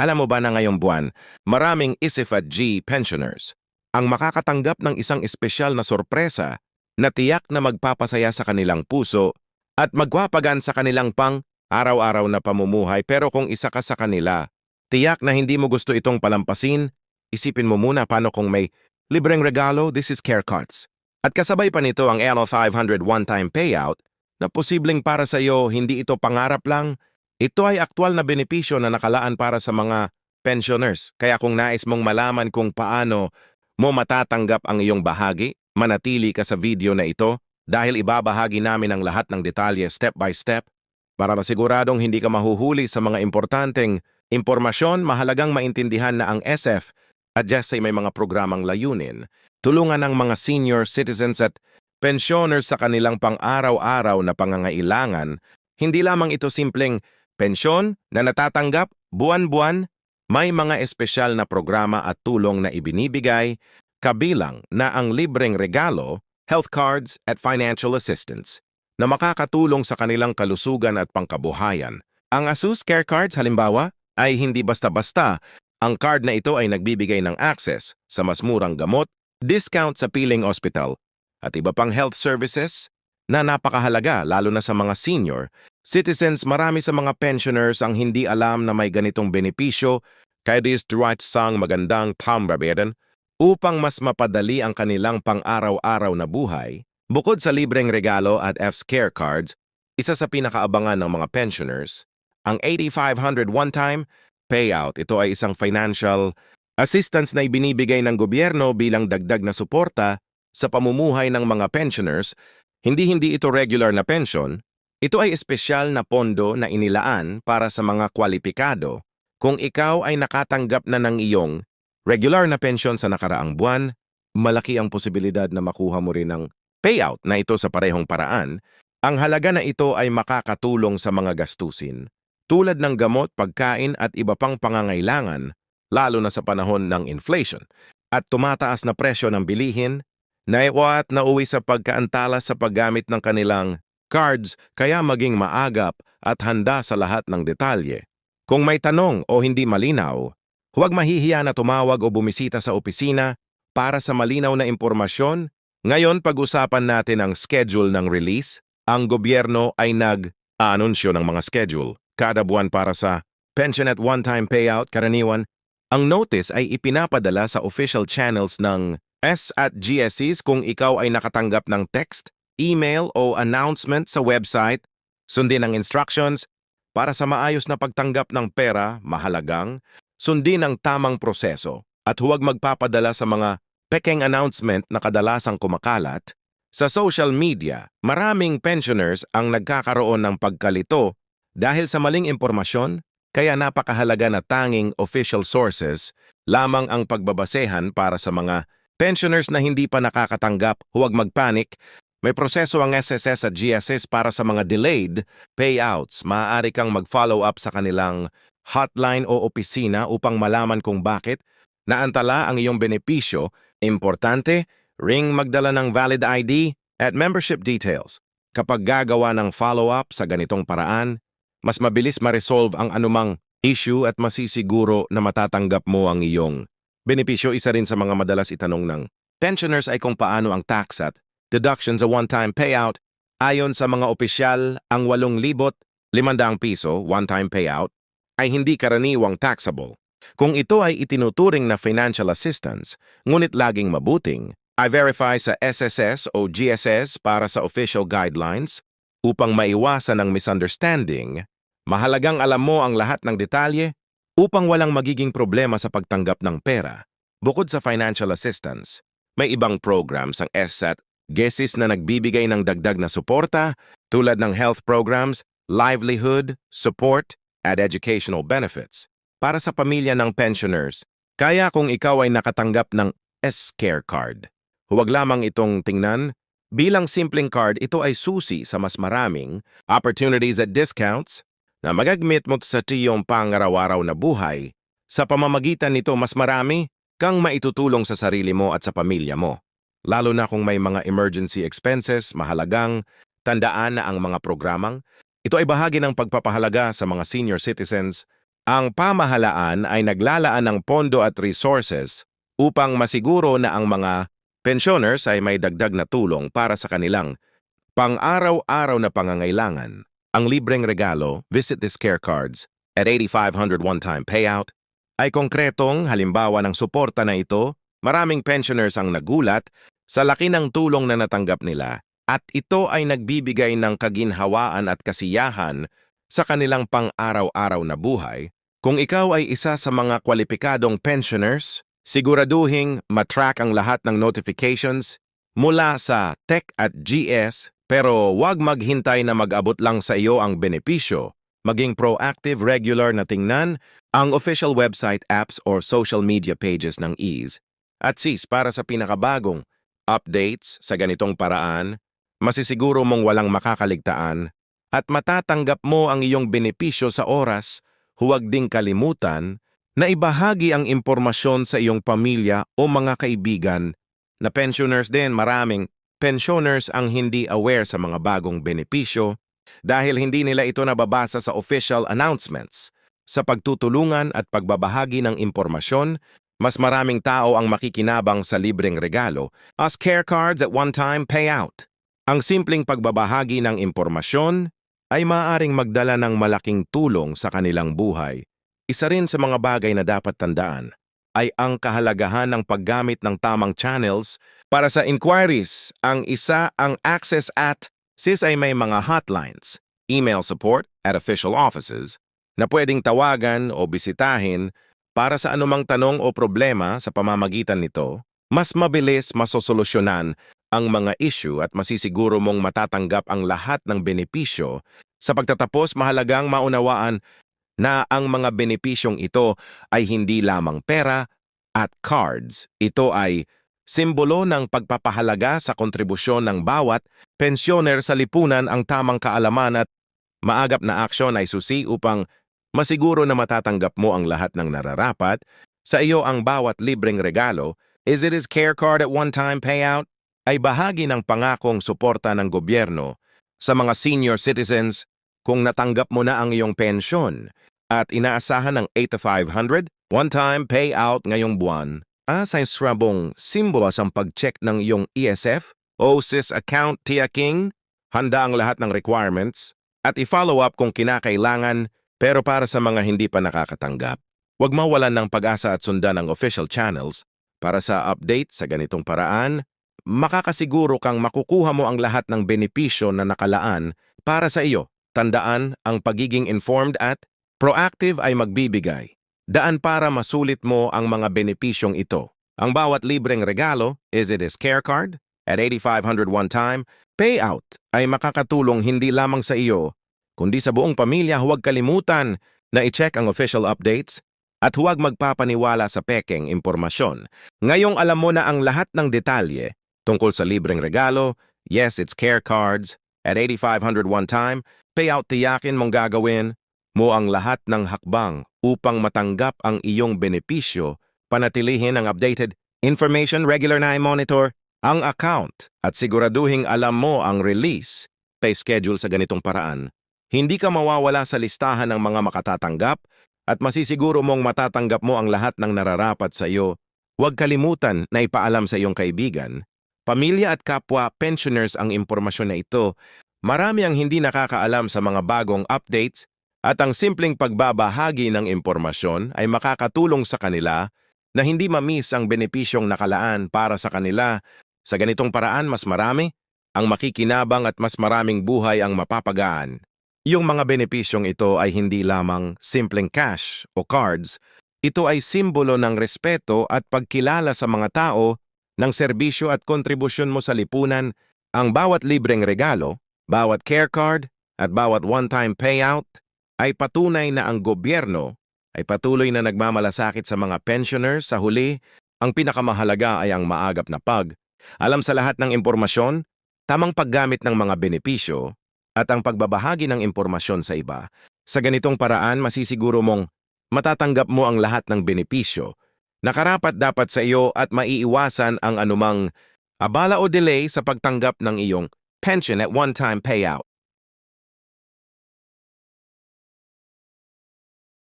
Alam mo ba na ngayong buwan, maraming ISIF at G pensioners ang makakatanggap ng isang espesyal na sorpresa na tiyak na magpapasaya sa kanilang puso at magwapagan sa kanilang pang araw-araw na pamumuhay pero kung isa ka sa kanila, tiyak na hindi mo gusto itong palampasin, isipin mo muna paano kung may libreng regalo, this is Care Cards. At kasabay pa nito ang Ano 500 one-time payout na posibleng para sa iyo hindi ito pangarap lang, ito ay aktwal na benepisyo na nakalaan para sa mga pensioners. Kaya kung nais mong malaman kung paano mo matatanggap ang iyong bahagi, manatili ka sa video na ito dahil ibabahagi namin ang lahat ng detalye step by step para masiguradong hindi ka mahuhuli sa mga importanteng impormasyon, mahalagang maintindihan na ang SF at sa may mga programang layunin, tulungan ang mga senior citizens at pensioners sa kanilang pang-araw-araw na pangangailangan, hindi lamang ito simpleng pensyon na natatanggap buwan-buwan may mga espesyal na programa at tulong na ibinibigay, kabilang na ang libreng regalo, health cards at financial assistance na makakatulong sa kanilang kalusugan at pangkabuhayan. Ang ASUS Care Cards halimbawa ay hindi basta-basta. Ang card na ito ay nagbibigay ng access sa mas murang gamot, discount sa piling hospital, at iba pang health services na napakahalaga lalo na sa mga senior Citizens, marami sa mga pensioners ang hindi alam na may ganitong benepisyo kaya dis right sang magandang pambabayaran upang mas mapadali ang kanilang pang-araw-araw na buhay. Bukod sa libreng regalo at F's Care Cards, isa sa pinakaabangan ng mga pensioners, ang 8,500 one-time payout. Ito ay isang financial assistance na ibinibigay ng gobyerno bilang dagdag na suporta sa pamumuhay ng mga pensioners. Hindi-hindi ito regular na pension, ito ay espesyal na pondo na inilaan para sa mga kwalipikado kung ikaw ay nakatanggap na ng iyong regular na pensyon sa nakaraang buwan, malaki ang posibilidad na makuha mo rin ng payout na ito sa parehong paraan. Ang halaga na ito ay makakatulong sa mga gastusin, tulad ng gamot, pagkain at iba pang pangangailangan, lalo na sa panahon ng inflation, at tumataas na presyo ng bilihin, naiwa at nauwi sa pagkaantala sa paggamit ng kanilang cards kaya maging maagap at handa sa lahat ng detalye. Kung may tanong o hindi malinaw, huwag mahihiya na tumawag o bumisita sa opisina para sa malinaw na impormasyon. Ngayon pag-usapan natin ang schedule ng release. Ang gobyerno ay nag-aanunsyo ng mga schedule kada buwan para sa pension at one-time payout karaniwan. Ang notice ay ipinapadala sa official channels ng S at GSEs kung ikaw ay nakatanggap ng text, email o announcement sa website, sundin ang instructions para sa maayos na pagtanggap ng pera, mahalagang, sundin ang tamang proseso at huwag magpapadala sa mga pekeng announcement na kadalasang kumakalat. Sa social media, maraming pensioners ang nagkakaroon ng pagkalito dahil sa maling impormasyon, kaya napakahalaga na tanging official sources lamang ang pagbabasehan para sa mga pensioners na hindi pa nakakatanggap, huwag magpanik may proseso ang SSS at GSS para sa mga delayed payouts. Maaari kang mag-follow up sa kanilang hotline o opisina upang malaman kung bakit naantala ang iyong benepisyo. Importante, ring magdala ng valid ID at membership details. Kapag gagawa ng follow-up sa ganitong paraan, mas mabilis ma-resolve ang anumang issue at masisiguro na matatanggap mo ang iyong benepisyo. Isa rin sa mga madalas itanong ng pensioners ay kung paano ang tax at deduction sa one-time payout, ayon sa mga opisyal, ang 8,500 piso one-time payout ay hindi karaniwang taxable. Kung ito ay itinuturing na financial assistance, ngunit laging mabuting, I verify sa SSS o GSS para sa official guidelines upang maiwasan ang misunderstanding, mahalagang alam mo ang lahat ng detalye upang walang magiging problema sa pagtanggap ng pera. Bukod sa financial assistance, may ibang programs ang SSAT GESIS na nagbibigay ng dagdag na suporta tulad ng health programs, livelihood, support, at educational benefits para sa pamilya ng pensioners. Kaya kung ikaw ay nakatanggap ng S-Care Card, huwag lamang itong tingnan. Bilang simpleng card, ito ay susi sa mas maraming opportunities at discounts na magagamit mo sa tiyong pangaraw-araw na buhay. Sa pamamagitan nito, mas marami kang maitutulong sa sarili mo at sa pamilya mo. Lalo na kung may mga emergency expenses, mahalagang tandaan na ang mga programang. Ito ay bahagi ng pagpapahalaga sa mga senior citizens. Ang pamahalaan ay naglalaan ng pondo at resources upang masiguro na ang mga pensioners ay may dagdag na tulong para sa kanilang pang-araw-araw na pangangailangan. Ang libreng regalo, Visit This Care Cards, at 8,500 one-time payout, ay konkretong halimbawa ng suporta na ito, maraming pensioners ang nagulat sa laki ng tulong na natanggap nila at ito ay nagbibigay ng kaginhawaan at kasiyahan sa kanilang pang-araw-araw na buhay. Kung ikaw ay isa sa mga kwalipikadong pensioners, siguraduhing matrack ang lahat ng notifications mula sa Tech at GS pero huwag maghintay na mag-abot lang sa iyo ang benepisyo. Maging proactive regular na tingnan ang official website apps or social media pages ng EASE. At SIS para sa pinakabagong updates sa ganitong paraan, masisiguro mong walang makakaligtaan at matatanggap mo ang iyong benepisyo sa oras, huwag ding kalimutan na ibahagi ang impormasyon sa iyong pamilya o mga kaibigan na pensioners din maraming pensioners ang hindi aware sa mga bagong benepisyo dahil hindi nila ito nababasa sa official announcements. Sa pagtutulungan at pagbabahagi ng impormasyon, mas maraming tao ang makikinabang sa libreng regalo as care cards at one-time payout. Ang simpleng pagbabahagi ng impormasyon ay maaaring magdala ng malaking tulong sa kanilang buhay. Isa rin sa mga bagay na dapat tandaan ay ang kahalagahan ng paggamit ng tamang channels para sa inquiries. Ang isa ang access at SIS ay may mga hotlines, email support at official offices na pwedeng tawagan o bisitahin para sa anumang tanong o problema sa pamamagitan nito, mas mabilis masosolusyonan ang mga issue at masisiguro mong matatanggap ang lahat ng benepisyo. Sa pagtatapos, mahalagang maunawaan na ang mga benepisyong ito ay hindi lamang pera at cards. Ito ay simbolo ng pagpapahalaga sa kontribusyon ng bawat pensyoner sa lipunan ang tamang kaalaman at maagap na aksyon ay susi upang masiguro na matatanggap mo ang lahat ng nararapat. Sa iyo ang bawat libreng regalo, is it is care card at one-time payout, ay bahagi ng pangakong suporta ng gobyerno sa mga senior citizens kung natanggap mo na ang iyong pensyon at inaasahan ng 8 to 500 one-time payout ngayong buwan. Asa srabong simbolo ang pag-check ng iyong ESF o account tiyaking, handa ang lahat ng requirements, at i-follow up kung kinakailangan pero para sa mga hindi pa nakakatanggap. Huwag mawalan ng pag-asa at sundan ang official channels para sa update sa ganitong paraan, makakasiguro kang makukuha mo ang lahat ng benepisyo na nakalaan para sa iyo. Tandaan ang pagiging informed at Proactive ay magbibigay. Daan para masulit mo ang mga benepisyong ito. Ang bawat libreng regalo, is it is care card, at 8,500 one-time, payout ay makakatulong hindi lamang sa iyo, kundi sa buong pamilya huwag kalimutan na i-check ang official updates at huwag magpapaniwala sa pekeng impormasyon. Ngayong alam mo na ang lahat ng detalye tungkol sa libreng regalo, yes, it's care cards, at 8,500 one-time, payout tiyakin mong gagawin, mo ang lahat ng hakbang upang matanggap ang iyong benepisyo, panatilihin ang updated information regular na i-monitor ang account at siguraduhing alam mo ang release pay schedule sa ganitong paraan. Hindi ka mawawala sa listahan ng mga makatatanggap at masisiguro mong matatanggap mo ang lahat ng nararapat sa iyo. Huwag kalimutan na ipaalam sa iyong kaibigan, pamilya at kapwa pensioners ang impormasyon na ito. Marami ang hindi nakakaalam sa mga bagong updates at ang simpleng pagbabahagi ng impormasyon ay makakatulong sa kanila na hindi mamiss ang benepisyong nakalaan para sa kanila. Sa ganitong paraan, mas marami ang makikinabang at mas maraming buhay ang mapapagaan. Yung mga benepisyong ito ay hindi lamang simpleng cash o cards, ito ay simbolo ng respeto at pagkilala sa mga tao ng serbisyo at kontribusyon mo sa lipunan. Ang bawat libreng regalo, bawat care card, at bawat one-time payout ay patunay na ang gobyerno ay patuloy na nagmamalasakit sa mga pensioners sa huli, ang pinakamahalaga ay ang maagap na pag, alam sa lahat ng impormasyon, tamang paggamit ng mga benepisyo, at ang pagbabahagi ng impormasyon sa iba. Sa ganitong paraan, masisiguro mong matatanggap mo ang lahat ng benepisyo, nakarapat dapat sa iyo at maiiwasan ang anumang abala o delay sa pagtanggap ng iyong pension at one-time payout.